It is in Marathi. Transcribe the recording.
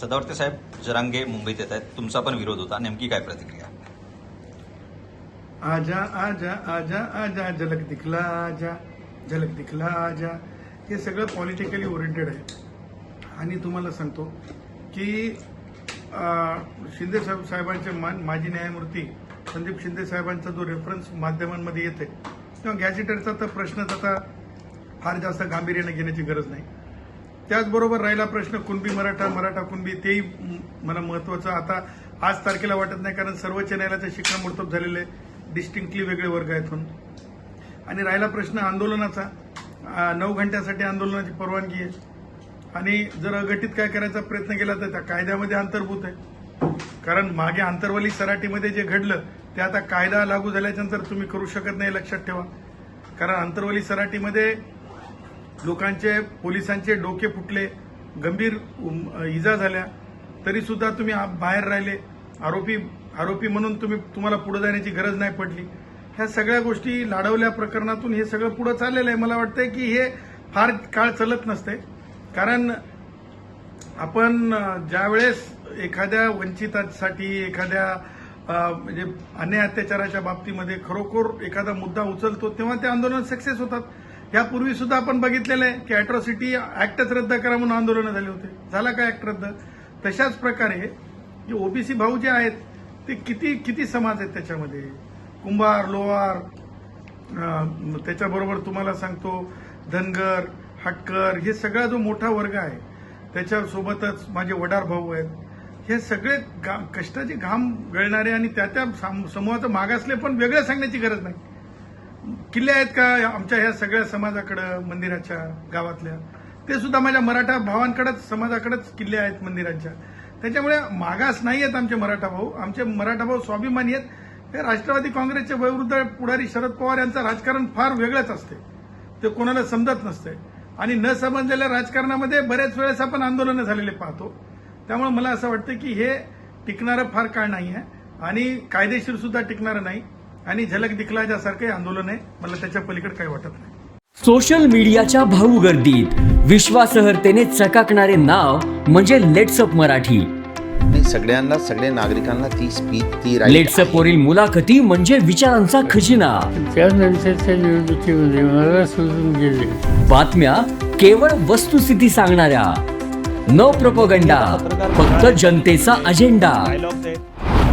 सदावर्ते साहेब जरांगे मुंबईत येत आहेत. तुमचा पण विरोध होता. नेमकी काय प्रतिक्रिया? आजा आजा आजा आजा झलक दिखला आजा झलक दिखला आजा. हे सगळं पॉलिटिकली ओरिएंटेड आहे. आणि तुम्हाला सांगतो की शिंदे साहेब साहेबांचे मा- माजी न्यायमूर्ती संदीप शिंदे साहेबांचा जो रेफरन्स माध्यमांमध्ये येते किंवा गॅजेटरचा तर प्रश्नच आता फार जास्त गांभीर्याने घेण्याची गरज नाही. त्याचबरोबर राहिला प्रश्न कुणबी मराठा मराठा कुणबी तेही मला महत्वाचं. आता आज तारखेला वाटत नाही कारण सर्वोच्च न्यायालयाचं शिक्कामोर्तब झालेलं आहे. डिस्टिंक्टली वेगळे वर्ग आहेत म्हणून. आणि राहिला प्रश्न आंदोलनाचा. नऊ घंट्यासाठी आंदोलनाची परवानगी आहे. आणि जर अघटित काय करायचा प्रयत्न केला तर त्या कायद्यामध्ये अंतर्भूत आहे. कारण मागे आंतरवली सराटीमध्ये जे घडलं ते आता कायदा लागू झाल्याच्यानंतर तुम्ही करू शकत नाही लक्षात ठेवा. कारण आंतरवली सराटीमध्ये लोकांचे पोलिसांचे डोके फुटले गंभीर इजा झाल्या. तरी सुद्धा तुम्ही बाहेर राहिले. आरोपी आरोपी म्हणून तुम्ही तुम्हाला पुढे जाण्याची गरज नाही पडली. ह्या सगळ्या गोष्टी लाडवल्या प्रकरणातून हे सगळं पुढे चाललेलं आहे. मला वाटतंय की हे फार काळ चलत नसते. कारण आपण ज्यावेळेस एखाद्या वंचितासाठी एखाद्या म्हणजे अन्याय अत्याचाराच्या बाबतीमध्ये खरोखर एखादा मुद्दा उचलतो तेव्हा ते आंदोलन सक्सेस होतात. यापूर्वी सुद्धा आपण बघितलेलं आहे की अॅट्रॉसिटी ऍक्टच रद्द करा म्हणून आंदोलनं झाले होते. झाला का ऍक्ट रद्द? तशाच प्रकारे जे ओबीसी भाऊ जे आहेत ते किती किती समाज आहेत त्याच्यामध्ये? कुंभार लोहार त्याच्याबरोबर तुम्हाला सांगतो धनगर हटकर हे सगळा जो मोठा वर्ग आहे त्याच्यासोबतच माझे वडार भाऊ आहेत. हे सगळे गा- कष्टाचे घाम गळणारे आणि त्या त्या साम- समूहाचं मागासले पण वेगळं सांगण्याची गरज नाही. किल्ले आहेत का आमच्या ह्या सगळ्या समाजाकडं मंदिराच्या गावातल्या? ते सुद्धा माझ्या मराठा भावांकडेच समाजाकडेच किल्ले आहेत मंदिरांच्या. त्याच्यामुळे मागास नाही आहेत आमचे मराठा भाऊ. आमचे मराठा भाऊ स्वाभिमानी आहेत. हे राष्ट्रवादी काँग्रेसचे वयोवृद्ध पुढारी शरद पवार यांचं राजकारण फार वेगळंच असते. ते कोणाला समजत नसते. आणि न समजलेल्या राजकारणामध्ये बऱ्याच वेळेस आपण आंदोलनं झालेले पाहतो. त्यामुळे मला असं वाटतं की हे टिकणारं फार काळ नाही आहे आणि कायदेशीर सुद्धा टिकणारं नाही. आणि झलक दिखलाजासारखं आंदोलन आहे मला त्याच्या पलीकडे काही वाटत नाही. सोशल मीडियाच्या भाऊ गर्दीत विश्वासार्हतेने चकाकणारे नाव म्हणजे लेट्सअप मराठी. सगळ्यांना सगळ्या नागरिकांना ती स्पीच ती लेट्सअप वरील मुलाखती म्हणजे विचारांचा खजिना. त्यानंतरच्या निवडणुकीमध्ये मला सोडून गेले. बातम्या केवळ वस्तुस्थिती सांगणाऱ्या. न प्रपोगंडा फक्त जनतेचा अजेंडा.